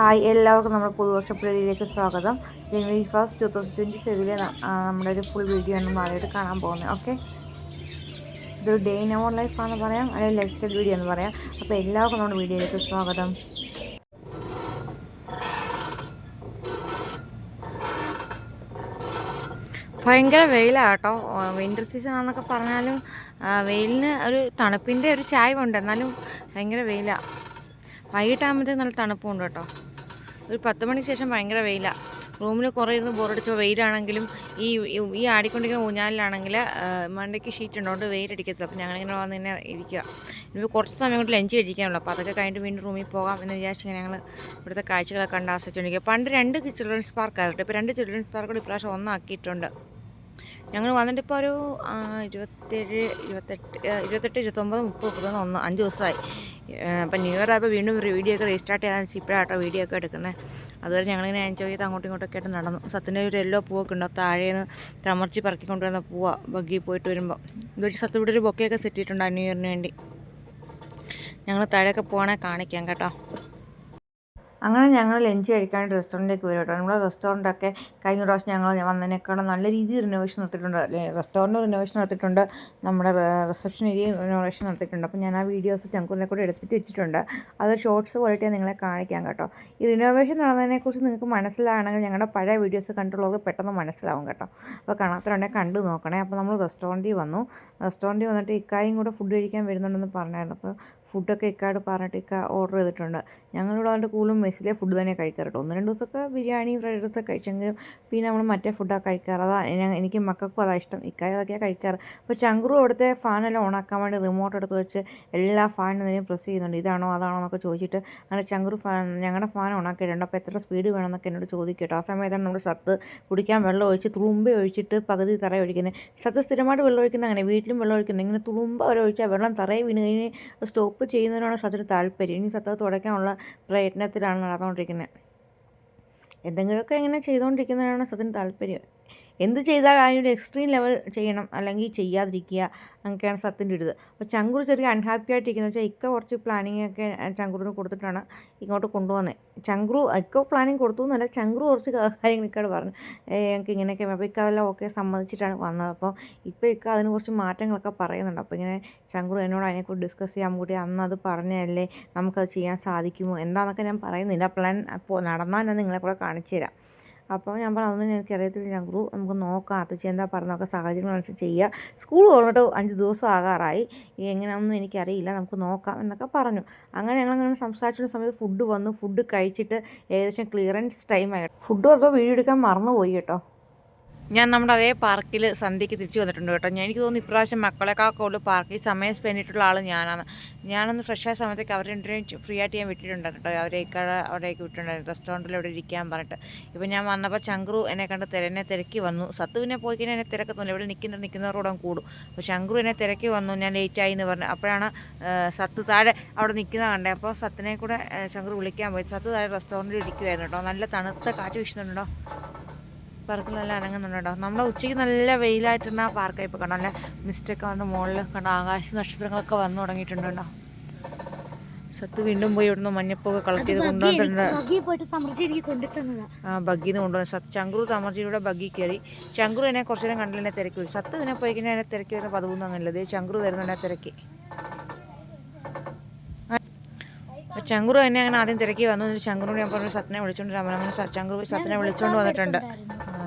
Hi എല്ലാവർക്കും നമ്മുടെ പുതുവർഷ പരിപാടിയിലേക്ക് സ്വാഗതം. ജനുവരി ഫസ്റ്റ് ടു തൗസൻഡ് ട്വന്റി ഫൈവിലെ നമ്മുടെ ഒരു ഫുൾ വീഡിയോ ആണ് നാളെയായിട്ട് കാണാൻ പോകുന്നത്. ഓക്കെ ഇതൊരു ഡേ ഇൻ അവർ ലൈഫാണെന്ന് പറയാം അല്ലെങ്കിൽ ലൈഫ് സ്റ്റൈൽ വീഡിയോ എന്ന് പറയാം. അപ്പോൾ എല്ലാവർക്കും നമ്മുടെ വീഡിയോയിലേക്ക് സ്വാഗതം. ഭയങ്കര വെയിലാണ് കേട്ടോ. വിന്റർ സീസൺ ആണെന്നൊക്കെ പറഞ്ഞാലും വെയിലിന് ഒരു തണുപ്പിന്റെ ഒരു ചായവുണ്ട്. എന്നാലും ഭയങ്കര വെയിലാണ് വൈകിട്ടാകുമ്പോഴത്തേക്ക് നല്ല തണുപ്പുണ്ട് കേട്ടോ. ഒരു പത്ത് മണിക്ക് ശേഷം ഭയങ്കര വെയിലാണ് റൂമിൽ കുറേ ഇരുന്ന് ബോറടിച്ചപ്പോൾ വെയിലാണെങ്കിലും ഈ ഈ- ആടിക്കൊണ്ടിരിക്കുന്ന ഊഞ്ഞാലിലാണെങ്കിൽ മണ്ടയ്ക്ക് ഷീറ്റ് ഉണ്ടോണ്ട് വെയിലടിക്കത്തില്ല അപ്പോൾ ഞങ്ങളിങ്ങനെ വന്ന് തന്നെ ഇരിക്കുക ഇനിയിപ്പോൾ കുറച്ച് സമയം കൊണ്ട് ലഞ്ച് കഴിക്കാനുള്ളൂ. അപ്പോൾ അതൊക്കെ കഴിഞ്ഞിട്ട് വീണ്ടും റൂമിൽ പോകാം എന്ന് വിചാരിച്ചിങ്ങനെ ഞങ്ങൾ ഇവിടുത്തെ കാഴ്ചകളൊക്കെ കണ്ട് ആസ്വദിച്ചുകൊണ്ടിരിക്കുക പണ്ട് രണ്ട് ചിൽഡ്രൻസ് പാർക്കായിരുന്നു ഇപ്പോൾ രണ്ട് ചിൽഡ്രൻസ് പാർക്ക് കൂടി ഇപ്രാവശ്യം ഒന്നാക്കിയിട്ടുണ്ട്. ഞങ്ങൾ വന്നിട്ട് ഇപ്പോൾ ഒരു ഇരുപത്തേഴ് ഇരുപത്തെട്ട് ഇരുപത്തെട്ട് ഇരുപത്തൊമ്പത് മുപ്പത് മുപ്പത്തൊന്ന് ഒന്ന് അഞ്ച് ദിവസമായി അപ്പം ന്യൂ ഇയർ ആയപ്പോൾ വീണ്ടും വീഡിയോ ഒക്കെ റീസ്റ്റാർട്ട് ചെയ്യാൻ ഇപ്പോഴാട്ടോ വീഡിയോ ഒക്കെ എടുക്കുന്നത് അതുവരെ ഞങ്ങളിങ്ങനെ എൻജോയ് ചെയ്ത് അങ്ങോട്ടും ഇങ്ങോട്ടൊക്കെ ആയിട്ട് നടന്നു. സത്തിന്റെ ഒരു എല്ലോ പൂവൊക്കെ ഉണ്ടോ? താഴേന്ന് തമർച്ചി പറക്കി കൊണ്ടുവരുന്ന പൂവ ബഗ്ഗി പോയിട്ട് വരുമ്പോൾ ഇത് വെച്ച് സത്ത് ഇവിടെ ഒരു ബൊക്കെയൊക്കെ സെറ്റ് ചെയ്തിട്ടുണ്ടോ ന്യൂ ഇയറിന് വേണ്ടി. ഞങ്ങൾ താഴെയൊക്കെ പോകണേ കാണിക്കാം കേട്ടോ. അങ്ങനെ ഞങ്ങൾ ലഞ്ച് കഴിക്കാൻ റെസ്റ്റോറന്റിലേക്ക് വരും കേട്ടോ. നമ്മുടെ റെസ്റ്റോറന്റൊക്കെ കഴിഞ്ഞ പ്രാവശ്യം ഞങ്ങൾ വന്നതിനേക്കാളും നല്ല രീതിയിൽ റിനോവേഷൻ നടത്തിയിട്ടുണ്ട്. റെസ്റ്റോറന്റ് റിനോവേഷൻ നടത്തിയിട്ടുണ്ട്. നമ്മുടെ റിസപ്ഷൻ ഏരിയ റിനോവേഷൻ നടത്തിയിട്ടുണ്ട്. അപ്പോൾ ഞാൻ ആ വീഡിയോസ് ചങ്കൂറിനെ കൂടെ എടുത്തിട്ട് വെച്ചിട്ടുണ്ട്. അത് ഷോർട്സ് പോയിട്ട് നിങ്ങളെ കാണിക്കാം കേട്ടോ. ഈ റിനോവേഷൻ നടന്നതിനെക്കുറിച്ച് നിങ്ങൾക്ക് മനസ്സിലാകണമെങ്കിൽ ഞങ്ങളുടെ പഴയ വീഡിയോസ് കണ്ടുള്ളവർക്ക് പെട്ടെന്ന് മനസ്സിലാവും കേട്ടോ. അപ്പോൾ കാണാത്തവരുണ്ടെങ്കിൽ കണ്ടു നോക്കണേ. അപ്പോൾ നമ്മൾ റെസ്റ്റോറന്റിൽ വന്നു. റെസ്റ്റോറന്റിൽ വന്നിട്ട് ഇക്കായും കൂടെ ഫുഡ് കഴിക്കാൻ വരുന്നുണ്ടെന്ന് പറഞ്ഞായിരുന്നു. അപ്പോൾ ഫുഡൊക്കെ ഇക്കാട് പറഞ്ഞിട്ട് ഇക്ക ഓർഡർ ചെയ്തിട്ടുണ്ട്. ഞങ്ങളിവിടെ വന്നിട്ട് കൂടുതലും മെസ്സിലെ ഫുഡ് തന്നെ കഴിക്കാറ് കേട്ടോ ഒന്ന് രണ്ട് ദിവസമൊക്കെ ബിരിയാണി ഫ്രൈഡ് റൈസൊക്കെ കഴിച്ചെങ്കിലും പിന്നെ നമ്മൾ മറ്റേ ഫുഡൊക്കെ കഴിക്കാറ്. അതാ എനിക്ക് മക്കൾക്കും അതാ ഇഷ്ടം. ഇക്കായ അതൊക്കെയാണ് കഴിക്കാറ്. അപ്പോൾ ചങ്കുറു അവിടുത്തെ ഫാനെല്ലാം ഓണാക്കാൻ വേണ്ടി റിമോട്ട് എടുത്ത് വെച്ച് എല്ലാ ഫാനും ഫാനിനും പ്രസ് ചെയ്യുന്നുണ്ട്. ഇതാണോ അതാണോ എന്നൊക്കെ ചോദിച്ചിട്ട് അങ്ങനെ ചങ്കുറു ഫാൻ ഞങ്ങളുടെ ഫാൻ ഓണാക്കിയിട്ടുണ്ട് അപ്പോൾ എത്ര സ്പീഡ് വേണമെന്നൊക്കെ എന്നോട് ചോദിക്കട്ടോ ആ സമയത്താണ് നമ്മൾ സത്ത് കുടിക്കാൻ വെള്ളം ഒഴിച്ച് തുളുമ്പ ഒഴിച്ചിട്ട് പകുതി തറ ഒഴിക്കുന്നത് സത്ത് സ്ഥിരമായിട്ട് വെള്ളം ഒഴിക്കുന്നത് അങ്ങനെ. വീട്ടിലും വെള്ളം ഒഴിക്കുന്നത് ഇങ്ങനെ തുളുമ്പ വരെ ഒഴിച്ചാൽ വെള്ളം തറയെ വീണ് കഴിഞ്ഞ് സ്റ്റോപ്പ് ചെയ്യുന്നതിനാണ് സത്തിന് താല്പര്യം. ഇനി സത്ത് തുടയ്ക്കാനുള്ള പ്രയത്നത്തിലാണ് നടന്നുകൊണ്ടിരിക്കുന്നത്. എന്തെങ്കിലുമൊക്കെ ഇങ്ങനെ ചെയ്തുകൊണ്ടിരിക്കുന്നതിനാണ് സത്തിന് താല്പര്യം. എന്ത് ചെയ്താൽ അതിനൊരു എക്സ്ട്രീം ലെവൽ ചെയ്യണം അല്ലെങ്കിൽ ചെയ്യാതിരിക്കുക അങ്ങനെയാണ് സത്തിന്റെ ഒരു ഇത് അപ്പോൾ ചങ്കുർ ചെറിയ അൺഹാപ്പി ആയിട്ടിരിക്കുന്നത് വെച്ചാൽ ഇക്ക കുറച്ച് പ്ലാനിങ് ഒക്കെ ചങ്കുറിന് കൊടുത്തിട്ടാണ് ഇങ്ങോട്ട് കൊണ്ടുവന്നത് ചങ്കുറു ഇക്ക പ്ലാനിങ് കൊടുത്തു എന്നല്ല ചങ്കുറു കുറച്ച് കാര്യങ്ങൾ ഇക്കോട് പറഞ്ഞു ഞങ്ങൾക്ക് ഇങ്ങനെയൊക്കെ അപ്പോൾ ഇക്ക അതെല്ലാം ഓക്കെ സമ്മതിച്ചിട്ടാണ് വന്നത്. അപ്പോൾ ഇപ്പോൾ ഇക്ക അതിന് കുറച്ച് മാറ്റങ്ങളൊക്കെ പറയുന്നുണ്ട്. അപ്പോൾ ഇങ്ങനെ ചങ്കുറു എന്നോട് അതിനെക്കുറിച്ച് ഡിസ്കസ് ചെയ്യാൻ കൂടി അന്ന് അത് പറഞ്ഞല്ലേ നമുക്കത് ചെയ്യാൻ സാധിക്കുമോ എന്താണെന്നൊക്കെ ഞാൻ പറയുന്നില്ല. പ്ലാൻ അപ്പോൾ നടന്നാൽ ഞാൻ നിങ്ങളെ കൂടെ കാണിച്ചു തരാം. അപ്പോൾ ഞാൻ പറഞ്ഞു അതൊന്നും എനിക്ക് അറിയത്തില്ല. ഞാൻ ഗുരു നമുക്ക് നോക്കാം. അത്തച്ചി എന്താ പറഞ്ഞൊക്കെ സാഹചര്യങ്ങളനുസരിച്ച് ചെയ്യുക. സ്കൂൾ തുറന്നിട്ട് അഞ്ച് ദിവസം ആകാറായി. എങ്ങനെയാണെന്നും എനിക്കറിയില്ല. നമുക്ക് നോക്കാം എന്നൊക്കെ പറഞ്ഞു. അങ്ങനെ ഞങ്ങളങ്ങനെ സംസാരിച്ചിരുന്ന സമയത്ത് ഫുഡ് വന്നു. ഫുഡ് കഴിച്ചിട്ട് ഏകദേശം ക്ലിയറൻസ് ടൈം ആയി. ഫുഡ് വന്നപ്പോൾ വീഡിയോ എടുക്കാൻ മറന്നുപോയി കേട്ടോ. ഞാൻ നമ്മുടെ അതേ പാർക്കിൽ സന്ധ്യയ്ക്ക് തിരിച്ചു വന്നിട്ടുണ്ട് കേട്ടോ. ഞാൻ എനിക്ക് തോന്നുന്നു ഇപ്രാവശ്യം മക്കളെക്കാൾ കൂടുതൽ പാർക്കിൽ സമയം സ്പെൻഡ് ചെയ്തിട്ടുള്ള ആൾ ഞാനാണ്. ഞാനൊന്ന് ഫ്രഷ് ആയ സമയത്തേക്ക് അവർ രണ്ടുപേരും ഫ്രീ ആയിട്ട് ഞാൻ വിട്ടിട്ടുണ്ടായിരുന്നു കേട്ടോ. അവരെ ഇക്കട അവിടേക്ക് വിട്ടിട്ടുണ്ടായിരുന്നു. റെസ്റ്റോറന്റിൽ അവിടെ ഇരിക്കാൻ പറഞ്ഞിട്ട്. ഇപ്പോൾ ഞാൻ വന്നപ്പോൾ ചങ്ക്രു എന്നെ കണ്ട് തിരനെ തിരക്കി വന്നു. സത്തുവിനെ പോയി കഴിഞ്ഞാൽ എന്നെ തിരക്കത്തൊന്നുമില്ല. ഇവിടെ നിൽക്കുന്ന നിൽക്കുന്നവരോടും കൂടും. അപ്പോൾ ശങ്ക്രു എന്നെ തിരക്കി വന്നു. ഞാൻ ലേറ്റ് ആയി എന്ന് പറഞ്ഞു. അപ്പോഴാണ് സത്ത് താഴെ അവിടെ നിൽക്കുന്ന കണ്ടേ. അപ്പോൾ സത്തിനെ കൂടെ ശങ്കു വിളിക്കാൻ പോയി. സത്ത് താഴെ റെസ്റ്റോറന്റിൽ ഇരിക്കുമായിരുന്നു കേട്ടോ. നല്ല തണുത്ത കാറ്റ് വീശുന്നുണ്ടോ? പാർക്കിലെല്ലാം അനങ്ങുന്നുണ്ട് കേട്ടോ നമ്മുടെ ഉച്ചയ്ക്ക് നല്ല വെയിലായിട്ടുണ്ട് ആ പാർക്കായി ഇപ്പോൾ കണ്ടോ നല്ല മിസ്റ്റൊക്കെ വന്ന് മുകളിൽ കണ്ടോ? ആകാശ നക്ഷത്രങ്ങളൊക്കെ വന്നു തുടങ്ങിയിട്ടുണ്ട് കേട്ടോ സത്ത് വീണ്ടും പോയി ഇവിടുന്ന് മഞ്ഞപ്പൊക്കെ കളക്ട് ചെയ്ത് കൊണ്ടുവന്നിട്ടുണ്ട്. ആ ബഗ്ഗിന്ന് കൊണ്ടുവന്നു സത്ത് ചങ്കുറു തമർജിയുടെ ബഗ്ഗി കയറി ചങ്കുറു എന്നെ കുറച്ച് നേരം കണ്ടില്ല എന്നെ തിരക്കി പോയി സത്ത് പിന്നെ പോയി കഴിഞ്ഞാൽ എന്നെ തിരക്കി വരുന്ന പതിവൊന്നും അങ്ങനെയല്ല. ദേ ചങ്കുറു വരുന്ന എന്നെ തിരക്കി. ചങ്കുറു എന്നെ അങ്ങനെ ആദ്യം തിരക്കി വന്നു. ചങ്കുറിനോട് ഞാൻ പറഞ്ഞു സത്തിനെ വിളിച്ചുകൊണ്ട് പറഞ്ഞു. അങ്ങനെ ചങ്കുറു സത്തിനെ വിളിച്ചുകൊണ്ട് വന്നിട്ടുണ്ട്.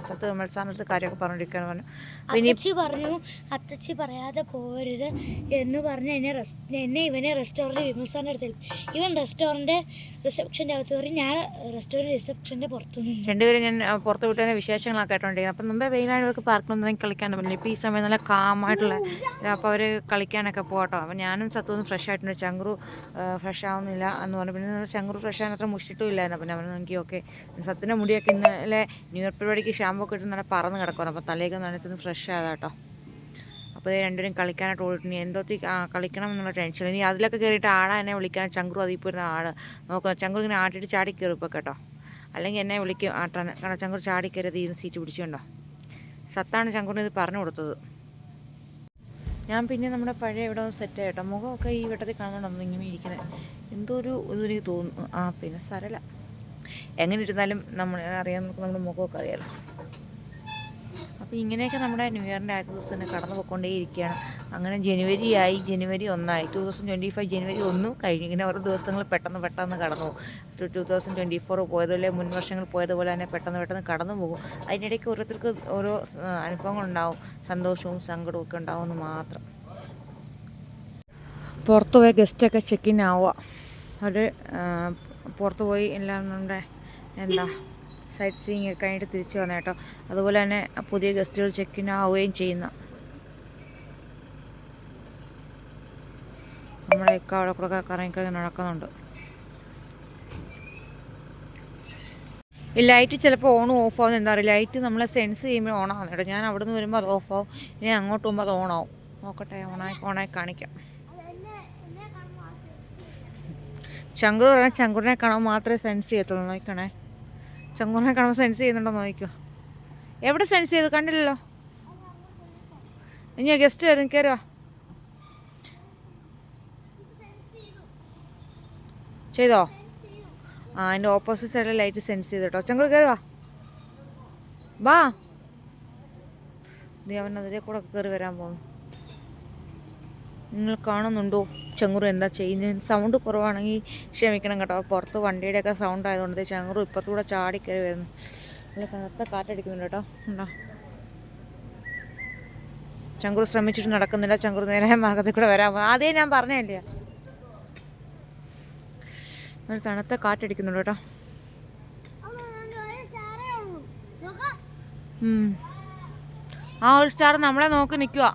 നമ്മൾ മത്സാനത്ത് കാര്യമൊക്കെ പറഞ്ഞിരിക്കുകയാണ് പറഞ്ഞു അത്തച്ചി പറഞ്ഞു അത്തച്ചി പറയാതെ പോരുത് എന്ന് പറഞ്ഞ് എന്നെ എന്നെ ഇവനെ റെസ്റ്റോറന്റ് വിമൽസാറിന്റെ അടുത്ത് ഇവൻ റെസ്റ്റോറന്റ് റിസപ്ഷന്റെ അകത്ത് കയറി ഞാൻ റെസ്റ്റോറന്റ് റിസപ്ഷന്റെ പുറത്ത് നിന്ന്. രണ്ടുപേരും ഞാൻ പുറത്ത് വിട്ടതിന്റെ വിശേഷങ്ങളൊക്കെ കേട്ടോണ്ടിരിക്കുന്നത് അപ്പം മുമ്പേ വെയിലായവർക്ക് പാർക്കിലൊന്നും കളിക്കാൻ പറ്റില്ല. ഇപ്പോൾ ഈ സമയം നല്ല കാമായിട്ടുള്ള അപ്പോൾ അവർ കളിക്കാനൊക്കെ പോകട്ടോ. അപ്പം ഞാനും സത്തൊന്നും ഫ്രഷ് ആയിട്ടുണ്ട്. ചങ്കുറു ഫ്രഷ് ആവുന്നില്ല എന്ന് പറഞ്ഞു. പിന്നെ ചങ്കുറു ഫ്രഷ് ആകാൻ അത്ര മുഷിട്ടും ഇല്ലായിരുന്നു. അപ്പം ഞാൻ എനിക്ക് ഓക്കെ സത്തിന്റെ മുടിയൊക്കെ ഇന്നലെ ന്യൂ ഇയർ പരിപാടിക്ക് ഷാമ്പൊക്കെ ഇട്ട് നല്ല പറന്ന് കിടക്കുവാണ്. അപ്പോൾ തലേക്ക് നനച്ചൊന്ന് ഫ്രഷ് ആകാട്ടോ അപ്പോൾ രണ്ടുപേരും കളിക്കാനായിട്ട് ഓടിട്ടുണ്ട് എന്തോത്തി കളിക്കണം എന്നുള്ള ടെൻഷൻ ഇനി അതിലൊക്കെ കയറിയിട്ട് ആളാ എന്നെ വിളിക്കാൻ ചങ്കുറു അതിൽ ആട് നോക്കുക ചങ്കുറു ഇങ്ങനെ ആട്ടിയിട്ട് ചാടി കയറും ഇപ്പോൾ കേട്ടോ. അല്ലെങ്കിൽ എന്നെ വിളിക്കും ആട്ടാൻ കാരണം ചങ്കുർ ചാടി കയറിയത് ഇരുന്ന് സീറ്റ് പിടിച്ചുകൊണ്ടോ സത്താണ് ചങ്കുറിന് ഇത് പറഞ്ഞു കൊടുത്തത്. ഞാൻ പിന്നെ നമ്മുടെ പഴയ ഇവിടെ ഒന്ന് സെറ്റ് ആയിട്ടോ മുഖമൊക്കെ ഈ വട്ടത്തിൽ കാണുന്നുണ്ടോ ഇങ്ങനെ ഇരിക്കുന്നത് എന്തോ ഒരു ഇതെനിക്ക് തോന്നുന്നു. ആ പിന്നെ സരല. എങ്ങനെ ഇരുന്നാലും നമ്മൾ അറിയാൻ നമുക്ക് നമ്മുടെ മുഖമൊക്കെ അപ്പോൾ ഇങ്ങനെയൊക്കെ നമ്മുടെ ന്യൂ ഇയറിന്റെ ആദ്യ തന്നെ കടന്നു പോയിക്കൊണ്ടേയിരിക്കുകയാണ്. അങ്ങനെ ജനുവരി ആയി ജനുവരി ഒന്നായി. ടു തൗസൻഡ് ട്വന്റി ഫൈവ് ജനുവരി ഒന്നും കഴിഞ്ഞു ഇങ്ങനെ ഓരോ ദിവസങ്ങൾ പെട്ടെന്ന് പെട്ടെന്ന് കടന്നു പോകും. ടു തൗസൻഡ് ട്വന്റി ഫോർ പോയതുപോലെ മുൻ വർഷങ്ങൾ പോയതുപോലെ തന്നെ പെട്ടെന്ന് പെട്ടെന്ന് കടന്നു പോകും. അതിനിടയ്ക്ക് ഓരോരുത്തർക്ക് ഓരോ അനുഭവങ്ങളുണ്ടാവും. സന്തോഷവും സങ്കടവും ഒക്കെ ഉണ്ടാവുമെന്ന് മാത്രം. പുറത്ത് പോയ ഗസ്റ്റൊക്കെ ചെക്ക് ഇൻ ആവുക. അവർ പുറത്ത് പോയി എല്ലാം നമ്മുടെ എന്താ സൈറ്റ് സീയിങ് ഒക്കെ കഴിഞ്ഞിട്ട് തിരിച്ചു വന്നു കേട്ടോ. അതുപോലെ തന്നെ പുതിയ ഗസ്റ്റുകൾ ചെക്ക് ഇൻ ആവുകയും ചെയ്യുന്നു. നമ്മുടെ ഒക്കെ അവിടെ കൂടെ കറങ്ങി കറങ്ങി നടക്കുന്നുണ്ട്. ഈ ലൈറ്റ് ചിലപ്പോൾ ഓണും ഓഫ് ആവും. എന്താ പറയുക ലൈറ്റ് നമ്മളെ സെൻസ് ചെയ്യുമ്പോൾ ഓൺ ആവുന്നു കേട്ടോ. ഞാൻ അവിടെ നിന്ന് വരുമ്പോൾ അത് ഓഫ് ആവും. ഇനി അങ്ങോട്ട് പോകുമ്പോൾ അത് ഓണാവും നോക്കട്ടെ ഓണായി ഓണായി കാണിക്കാം. ചങ്കു പറഞ്ഞാൽ ചങ്കുറിനെ കാണാൻ മാത്രമേ സെൻസ് ചെയ്യത്തുള്ളൂ. നോക്കണേ. ചങ്കുറിനെ കാണുമ്പോൾ സെൻസ് ചെയ്യുന്നുണ്ടോ നോക്കിക്കോ. എവിടെ സെൻസ് ചെയ്തു? കണ്ടില്ലല്ലോ. ഇനി ഗസ്റ്റ് വരും കയറുക ചെയ്തോ? ആ അതിന്റെ ഓപ്പോസിറ്റ് സൈഡിലെ ലൈറ്റ് സെൻസ് ചെയ്തു കേട്ടോ. ചങ്കൂർ കയറുക വാ. നീ അവൻ അതിലെ കൂടെ കയറി വരാൻ പോകുന്നു നിങ്ങൾ കാണുന്നുണ്ടോ? ചങ്ങുറു എന്താ ചെയ്യുന്നത് സൗണ്ട് കുറവാണെങ്കിൽ ക്ഷമിക്കണം കേട്ടോ. പുറത്ത് വണ്ടിയുടെയൊക്കെ സൗണ്ട് ആയതുകൊണ്ട് ചങ്ങുറു ചാടി കയറി വരുന്നു. നല്ല കനത്ത കാറ്റടിക്കുന്നുണ്ട് കേട്ടോ. ഉണ്ടോ ചങ്കുറ് ശ്രമിച്ചിട്ട് നടക്കുന്നില്ല. ചങ്കുറ് നേരെ മാർഗത്തിൽ കൂടെ വരാൻ അതേ ഞാൻ പറഞ്ഞല്ലേ ഒരു തണുത്ത കാറ്റടിക്കുന്നുണ്ട് കേട്ടോ. ആ ഒരു സ്റ്റാർ നമ്മളെ നോക്കി നിൽക്കുക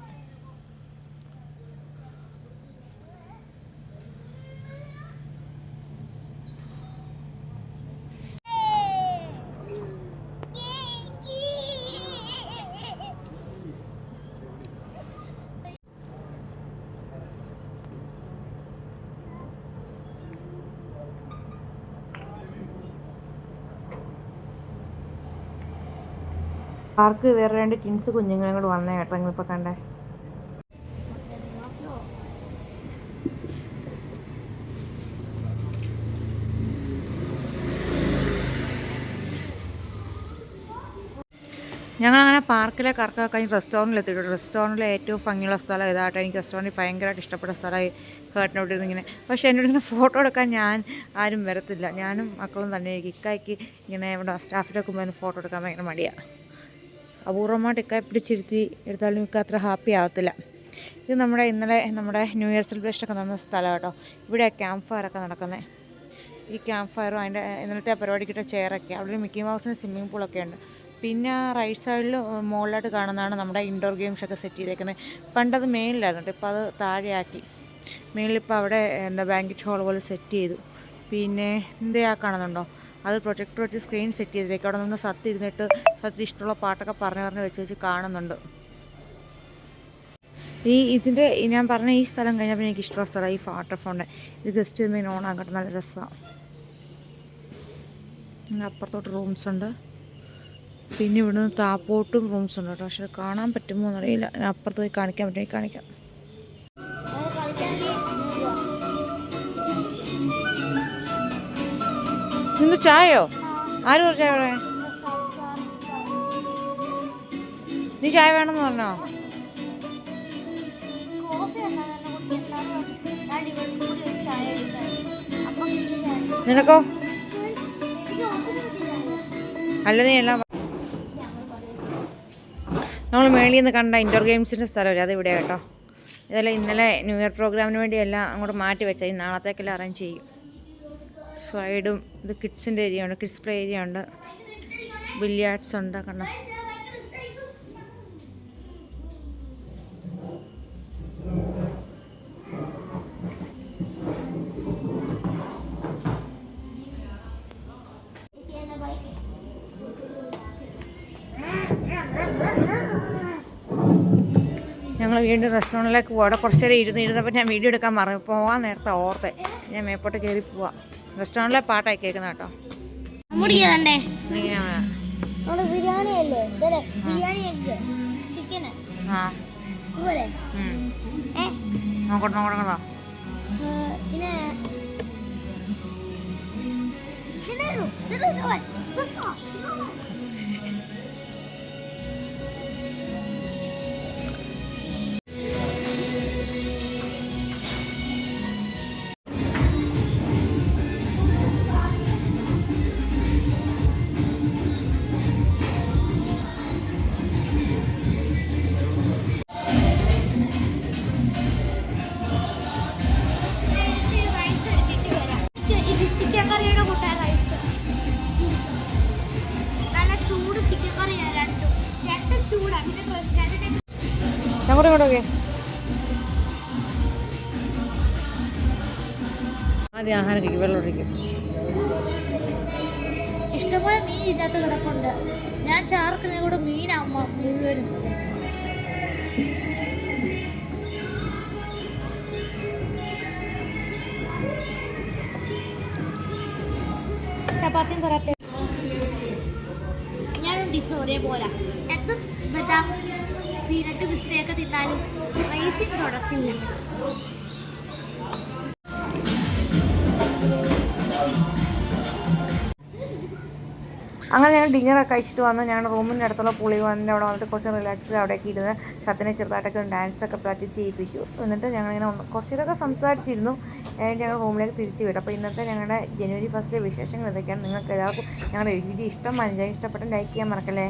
പാർക്ക് വേറെ രണ്ട് ടിൻസ് കുഞ്ഞുങ്ങളും കൂടെ വന്നേ കേട്ടോ നിങ്ങളിപ്പോൾ കണ്ടേ? ഞങ്ങളങ്ങനെ പാർക്കിലെ കറക്കൊക്കെ കഴിഞ്ഞ് റെസ്റ്റോറന്റിൽ എത്തിയിട്ടുണ്ട് റെസ്റ്റോറന്റിലെ ഏറ്റവും ഭംഗിയുള്ള സ്ഥലം ഇതായിട്ട് എനിക്ക് റെസ്റ്റോറന്റിൽ ഭയങ്കരമായിട്ട് ഇഷ്ടപ്പെട്ട സ്ഥലമായി കേട്ടിനോട്ട് ഇങ്ങനെ പക്ഷേ എന്നോട് ഇങ്ങനെ ഫോട്ടോ എടുക്കാൻ ഞാൻ ആരും വരത്തില്ല. ഞാനും മക്കളും തന്നെ ഇക്കായ്ക്ക് ഇങ്ങനെ ഇവിടെ സ്റ്റാഫിലൊക്കെ മുമ്പ് ഫോട്ടോ എടുക്കാൻ ഭയങ്കര മടിയാണ് അപൂർവമായിട്ട് ഇക്കായി പിടിച്ചിരുത്തി എടുത്താലും ഇക്ക അത്ര ഹാപ്പി ആവത്തില്ല. ഇത് നമ്മുടെ ഇന്നലെ നമ്മുടെ ന്യൂ ഇയർ സെലിബ്രേഷനൊക്കെ നടന്ന സ്ഥലം കേട്ടോ. ഇവിടെ ക്യാമ്പ് ഫയറൊക്കെ നടക്കുന്നത് ഈ ക്യാമ്പ് ഫയറും അതിന്റെ ഇന്നലത്തെ പരിപാടിക്കിട്ട ചെയറൊക്കെ അവിടെ ഒരു മിക്കി മൗസിന് സ്വിമ്മിംഗ് പൂളൊക്കെ ഉണ്ട്. പിന്നെ റൈറ്റ് സൈഡിൽ മുകളിലായിട്ട് കാണുന്നതാണ് നമ്മുടെ ഇൻഡോർ ഗെയിംസ് ഒക്കെ സെറ്റ് ചെയ്തേക്കുന്നത് പണ്ടത് മെയിനിലായിരുന്നു ഇപ്പോൾ അത് താഴെയാക്കി. മെയിനിലിപ്പോൾ അവിടെ എന്താ ബാങ്കറ്റ് ഹാൾ പോലെ സെറ്റ് ചെയ്തു. പിന്നെ എന്താ കാണുന്നുണ്ടോ? അത് പ്രൊജക്ടർ വെച്ച് സ്ക്രീൻ സെറ്റ് ചെയ്തിരിക്കും. അവിടെ നിന്ന് സത്തിരുന്നിട്ട് സത്യം ഇഷ്ടമുള്ള പാട്ടൊക്കെ പറഞ്ഞു പറഞ്ഞ് വെച്ച് വെച്ച് കാണുന്നുണ്ട്. ഈ ഇതിന്റെ ഞാൻ പറഞ്ഞ ഈ സ്ഥലം കഴിഞ്ഞപ്പോൾ എനിക്ക് ഇഷ്ടമുള്ള സ്ഥലമാണ് ഈ വാട്ടർ ഇത് ഗസ്റ്റ് റൂമിൽ ഓൺ ആകട്ടെ നല്ല രസമാണ് അപ്പുറത്തോട്ട് റൂംസ് ഉണ്ട്. പിന്നെ ഇവിടുന്ന് താപ്പോട്ടും റൂംസ് ഉണ്ട് കേട്ടോ. പക്ഷെ കാണാൻ പറ്റുമോ എന്നറിയില്ല. അപ്പുറത്ത് പോയി കാണിക്കാൻ പറ്റുമെങ്കിൽ കാണിക്കാം. നിന്ന് ചായയോ? ആര് ഒരു ചായ പറയാൻ നീ ചായ വേണമെന്ന് പറഞ്ഞോ? നിനക്കോ? അല്ല നീ എല്ലാം നമ്മൾ മേളിൽ നിന്ന് കണ്ട ഇൻഡോർ ഗെയിംസിന്റെ സ്ഥലമില്ല അത് ഇവിടെ കേട്ടോ. ഇതെല്ലാം ഇന്നലെ ന്യൂ ഇയർ പ്രോഗ്രാമിന് വേണ്ടി എല്ലാം അങ്ങോട്ട് മാറ്റി വെച്ചാൽ നാളത്തേക്കെല്ലാം അറേഞ്ച് ചെയ്യും. സ്ലൈഡും ഇത് കിഡ്സിന്റെ ഏരിയ ഉണ്ട് കിഡ്സ് പ്ലേ ഏരിയ ഉണ്ട് ബില്ലിയാർഡ്സ് ഉണ്ട് കണ്ടോ? ഞങ്ങൾ വീണ്ടും റെസ്റ്റോറന്റിലേക്ക് പോകാം അവിടെ കുറച്ച് നേരം ഇരുന്ന് ഇരുന്നപ്പോൾ ഞാൻ വീഡിയോ എടുക്കാൻ മറന്നു. പോകാൻ നേരത്തെ ഓർത്തെ. ഞാൻ മേപ്പോട്ട് കയറി പോവാം. റെസ്റ്റോറന്റിലെ പാട്ടായി കേൾക്കുന്ന കേട്ടോ. ബിരിയാണി അല്ലേ? Biryani egg chicken? ആ. നോക്കട്ടെ പിന്നെ അങ്ങോട്ടും ഇങ്ങോട്ടൊക്കെ ആദ്യം ആഹാരം കഴിക്കും വെള്ളം ഒഴിക്കും. ഇഷ്ടംപോലെ മീൻ ഇതിനകത്ത് കിടപ്പുണ്ട്. ഞാൻ ചാർക്കുന്ന കൂടെ മീനാവുമ്പോ മുഴുവനും. ചപ്പാത്തിയും പൊറോട്ട ഞാനും ഡിഷ് ഒരേപോലെ. ബദാം പീനട്ട് ബിസ്ക്കറ്റൊക്കെ തിന്നാലും റൈസിങ് തുടർത്തില്ല അങ്ങനെ ഞങ്ങൾ ഡിന്നറൊക്കെ കഴിച്ചിട്ട് വന്ന്. ഞാൻ റൂമിന്റെ അടുത്തുള്ള പുളി വന്നിട്ട് അവിടെ വന്നിട്ട് കുറച്ച് റിലാക്സ് അവിടേക്ക് ഇരുന്ന് സത്തിനെ ചെറുതായിട്ടൊക്കെ ഡാൻസ് ഒക്കെ പ്രാക്ടീസ് ചെയ്യിപ്പിച്ചു. എന്നിട്ട് ഞങ്ങളിങ്ങനെ ഒന്ന് കുറച്ച് ഇതൊക്കെ സംസാരിച്ചിരുന്നു. ഞങ്ങൾ റൂമിലേക്ക് തിരിച്ചു വിടും അപ്പോൾ ഇന്നത്തെ ഞങ്ങളുടെ ജനുവരി ഫസ്റ്റിലെ വിശേഷങ്ങൾ ഇതൊക്കെയാണ്. നിങ്ങൾക്ക് എല്ലാവർക്കും ഞങ്ങളുടെ വീഡിയോ ഇഷ്ടം മനസ്സിലായി. ഇഷ്ടപ്പെട്ട ലൈക്ക് ചെയ്യാൻ മറക്കല്ലേ.